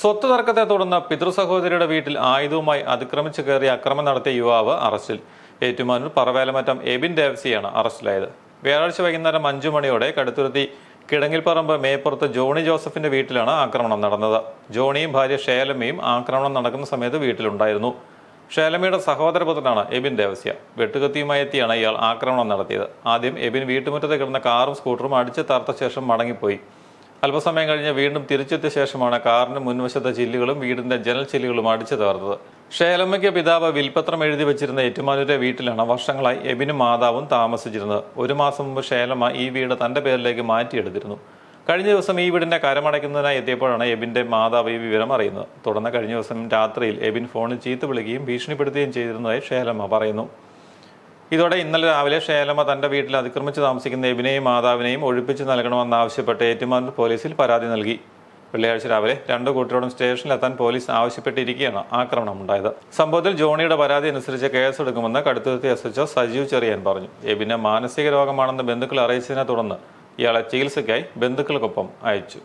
സ്വത്ത് തർക്കത്തെ തുടർന്ന് പിതൃസഹോദരിയുടെ വീട്ടിൽ ആയുധവുമായി അതിക്രമിച്ചു കയറി അക്രമം നടത്തിയ യുവാവ് അറസ്റ്റിൽ. ഏറ്റുമാനൂർ പറവേലമറ്റം എബിൻ ദേവസിയാണ് അറസ്റ്റിലായത്. വ്യാഴാഴ്ച വൈകുന്നേരം അഞ്ചു മണിയോടെ കടുത്തുരുത്തി കിടങ്ങിൽപ്പറമ്പ് മേപ്പുറത്ത് ജോണി ജോസഫിന്റെ വീട്ടിലാണ് ആക്രമണം നടന്നത്. ജോണിയും ഭാര്യ ഷേലമ്മയും ആക്രമണം നടക്കുന്ന സമയത്ത് വീട്ടിലുണ്ടായിരുന്നു. ഷേലമ്മയുടെ സഹോദരപുത്രനാണ് എബിൻ ദേവസ്യ. വെട്ടുകത്തിയുമായി എത്തിയാണ് ഇയാൾ ആക്രമണം നടത്തിയത്. ആദ്യം എബിൻ വീട്ടുമുറ്റത്ത് കിടന്ന കാറും സ്കൂട്ടറും അടിച്ച് തർത്ത ശേഷം മടങ്ങിപ്പോയി. അല്പസമയം കഴിഞ്ഞ് വീണ്ടും തിരിച്ചെത്തിയ ശേഷമാണ് കാറിന് മുൻവശത്തെ ചില്ലുകളും വീടിന്റെ ജനൽ ചില്ലുകളും അടിച്ചു തകർത്തത്. ഷേലമ്മയ്ക്ക് പിതാവ് വിൽപത്രം എഴുതി വെച്ചിരുന്ന ഏറ്റുമാനൂരെ വീട്ടിലാണ് വർഷങ്ങളായി എബിനും മാതാവും താമസിച്ചിരുന്നത്. ഒരു മാസം മുമ്പ് ഷേലമ്മ ഈ വീട് തന്റെ പേരിലേക്ക് മാറ്റിയെടുത്തിരുന്നു. കഴിഞ്ഞ ദിവസം ഈ വീടിന്റെ കരമടയ്ക്കുന്നതിനായി എത്തിയപ്പോഴാണ് എബിന്റെ മാതാവ് ഈ വിവരം അറിയുന്നത്. തുടർന്ന് കഴിഞ്ഞ ദിവസം രാത്രിയിൽ എബിൻ ഫോണിൽ ചീത്ത വിളിക്കുകയും ഭീഷണിപ്പെടുത്തുകയും ചെയ്തിരുന്നതായി ഷേലമ്മ പറയുന്നു. ഇതോടെ ഇന്നലെ രാവിലെ ഷേലമ്മ തന്റെ വീട്ടിൽ അതിക്രമിച്ച് താമസിക്കുന്ന എബിനെയും മാതാവിനെയും ഒഴിപ്പിച്ച് നൽകണമെന്നാവശ്യപ്പെട്ട് ഏറ്റുമാനൂർ പോലീസിൽ പരാതി നൽകി. വെള്ളിയാഴ്ച രാവിലെ രണ്ടു കൂട്ടരോടും സ്റ്റേഷനിലെത്താൻ പോലീസ് ആവശ്യപ്പെട്ടിരിക്കുകയാണ് ആക്രമണം ഉണ്ടായത് സംഭവത്തിൽ ജോണിയുടെ പരാതി അനുസരിച്ച് കേസെടുക്കുമെന്ന് കടുത്തുരുത്തി എസ് എച്ച്ഒ സജീവ് ചെറിയാൻ പറഞ്ഞു. എബിന് മാനസിക രോഗമാണെന്ന് ബന്ധുക്കൾ അറിയിച്ചതിനെ തുടർന്ന് ഇയാളെ ചികിത്സയ്ക്കായി ബന്ധുക്കൾക്കൊപ്പം അയച്ചു.